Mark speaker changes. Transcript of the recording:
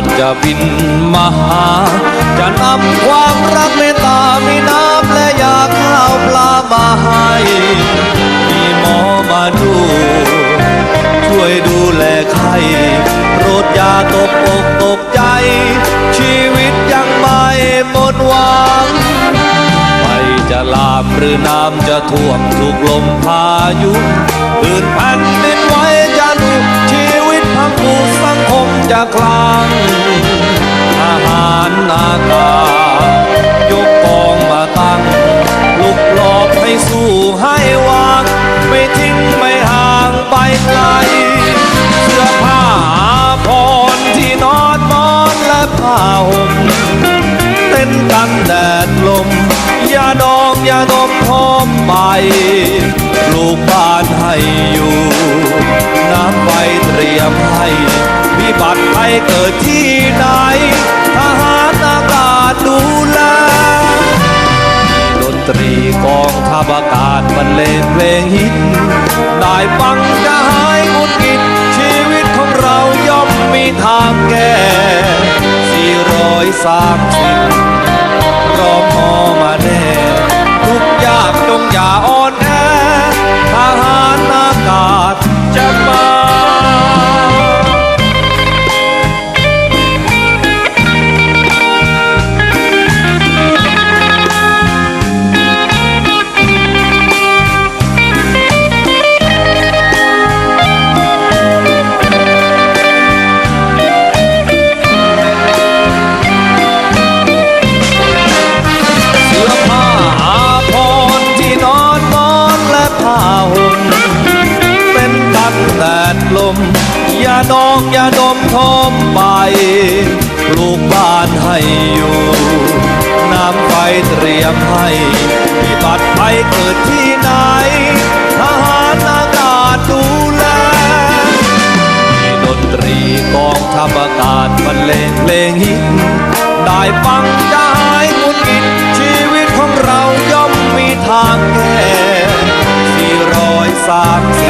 Speaker 1: จจะบินมาหา จะนำความรักเมตตามีน้ำและยาข้าวปลามาให้มีหมอมาดู ช่วยดูแลไข้โรดยาตกอกตกใจ ชีวิตยังไม่หมดหวังไฟจะลามหรือน้ำจะท่วมถูกลมพายุพื้นแผ่นดิน ดดลมอย่าดองอย่าดมหอมไปปลูกบ้านให้อยู่ น้ำไฟเตรียมให้วิบัติภัยเกิดที่ไหนทหารอากาศดูแลดนตรีกองทัพอากาศบรรเลงเพลงฮิตได้ฟังจะหายหงุดหงิดชีวิตของเราย่อมมีทางแก้สี่ร้ อยสามสิบรอพอมาแน่ทุกยากจงอย่าอ่อนแอ อย่าดองอย่าดมทอมไปปลูกบ้านให้อยู่ น้ำไฟเตรียมให้มีบัตรภัยเกิดที่ไหน ทหารอากาศดูแลมีดนตรีกองทัพอากาศบรรเลงเพลงฮิต ได้ฟังจะหายหงุดหงิดชีวิตของเราย่อมมีทางแก้สี่รอยสามสิ